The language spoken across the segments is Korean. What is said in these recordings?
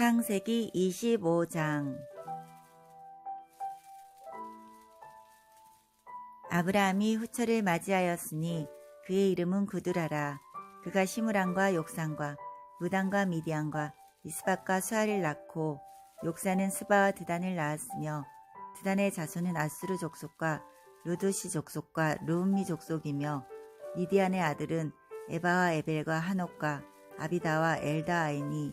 창세기 25장 아브라함이 후처를 맞이하였으니 그의 이름은 구두라라. 그가 시므랑과 욕산과 무단과 미디안과 이스박과 수아를 낳고 욕산은 스바와 드단을 낳았으며 드단의 자손은 아수르 족속과 루두시 족속과 루음미 족속이며 미디안의 아들은 에바와 에벨과 한옥과 아비다와 엘다아이니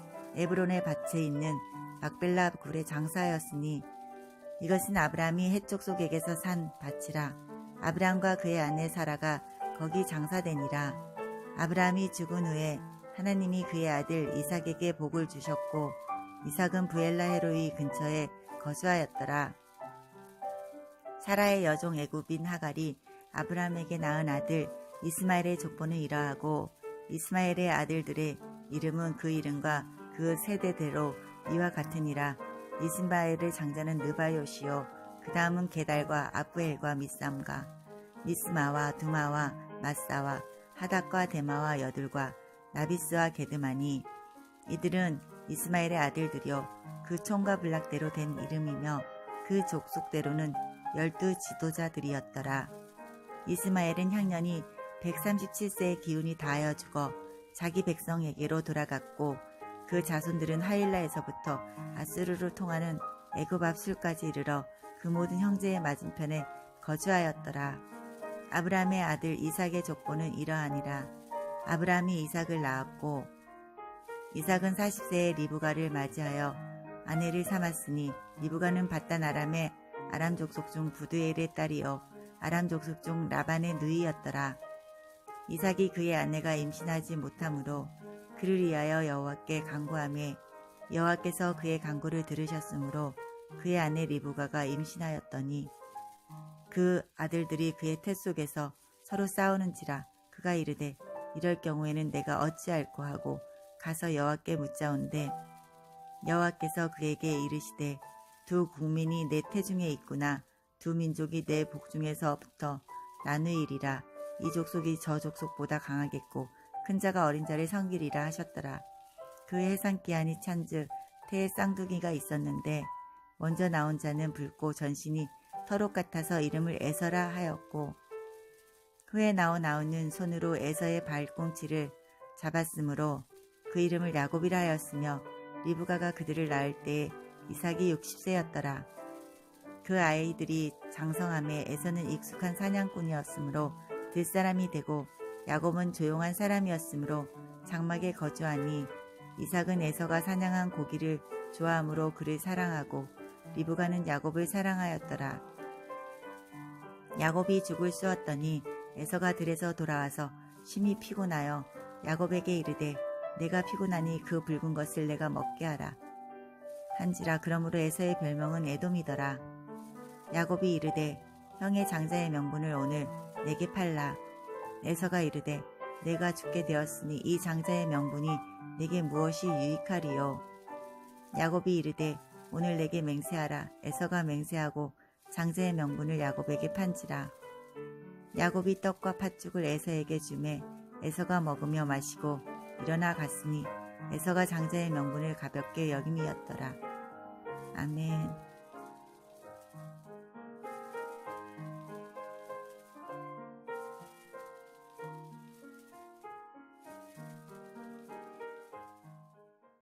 에브론의 밭에 있는 막벨라 굴에 장사하였으니 이것은 아브라함이 해쪽 속에게서 산 밭이라 아브라함과 그의 아내 사라가 거기 장사되니라. 아브라함이 죽은 후에 하나님이 그의 아들 이삭에게 복을 주셨고 이삭은 부엘라 헤로이 근처에 거주하였더라. 사라의 여종 애굽인 하갈이 아브라함에게 낳은 아들 이스마엘의 족보는 이러하고 이스마엘의 아들들의 이름은 그 이름과 그 세대대로 이와 같으니라. 이스마엘의 장자는 느바요시요. 그 다음은 게달과 아프엘과 미삼과 미스마와 두마와 마사와 하닥과 데마와 여둘과 나비스와 게드마니 이들은 이스마엘의 아들들이요. 그 총과 블락대로 된 이름이며 그 족속대로는 열두 지도자들이었더라. 이스마엘은 향년이 137세의 기운이 다하여 죽어 자기 백성에게로 돌아갔고 그 자손들은 하일라에서부터 아스루로 통하는 애굽 앞술까지 이르러 그 모든 형제의 맞은편에 거주하였더라. 아브라함의 아들 이삭의 족보는 이러하니라. 아브라함이 이삭을 낳았고 이삭은 40세에 리브가를 맞이하여 아내를 삼았으니 리브가는 바단 아람의 아람 족속 중 부두엘의 딸이요 아람 족속 중 라반의 누이였더라. 이삭이 그의 아내가 임신하지 못하므로 그를 위하여 여호와께 간구하며 여호와께서 그의 간구를 들으셨으므로 그의 아내 리브가가 임신하였더니 그 아들들이 그의 태 속에서 서로 싸우는지라 그가 이르되 이럴 경우에는 내가 어찌할꼬 하고 가서 여호와께 묻자온대 여호와께서 그에게 이르시되 두 국민이 내 태중에 있구나. 두 민족이 내 복중에서부터 나누이리라. 이 족속이 저 족속보다 강하겠고 큰 자가 어린 자를 섬기리라 하셨더라. 그 해산 기한이 찬즉 태의 쌍둥이가 있었는데 먼저 나온 자는 붉고 전신이 털옷 같아서 이름을 에서라 하였고 후에 나온 아우는 손으로 에서의 발꿈치를 잡았으므로 그 이름을 야곱이라 하였으며 리브가가 그들을 낳을 때에 이삭이 60세였더라. 그 아이들이 장성함에 에서는 익숙한 사냥꾼이었으므로 들사람이 되고 야곱은 조용한 사람이었으므로 장막에 거주하니 이삭은 에서가 사냥한 고기를 좋아하므로 그를 사랑하고 리브가는 야곱을 사랑하였더라. 야곱이 죽을 쑤었더니 에서가 들에서 돌아와서 심히 피곤하여 야곱에게 이르되 내가 피곤하니 그 붉은 것을 내가 먹게 하라. 한지라 그러므로 에서의 별명은 에돔이더라. 야곱이 이르되 형의 장자의 명분을 오늘 내게 팔라. 에서가 이르되 내가 죽게 되었으니 이 장자의 명분이 내게 무엇이 유익하리요. 야곱이 이르되 오늘 내게 맹세하라. 에서가 맹세하고 장자의 명분을 야곱에게 판지라. 야곱이 떡과 팥죽을 에서에게 주매 에서가 먹으며 마시고 일어나 갔으니 에서가 장자의 명분을 가볍게 여김이었더라. 아멘.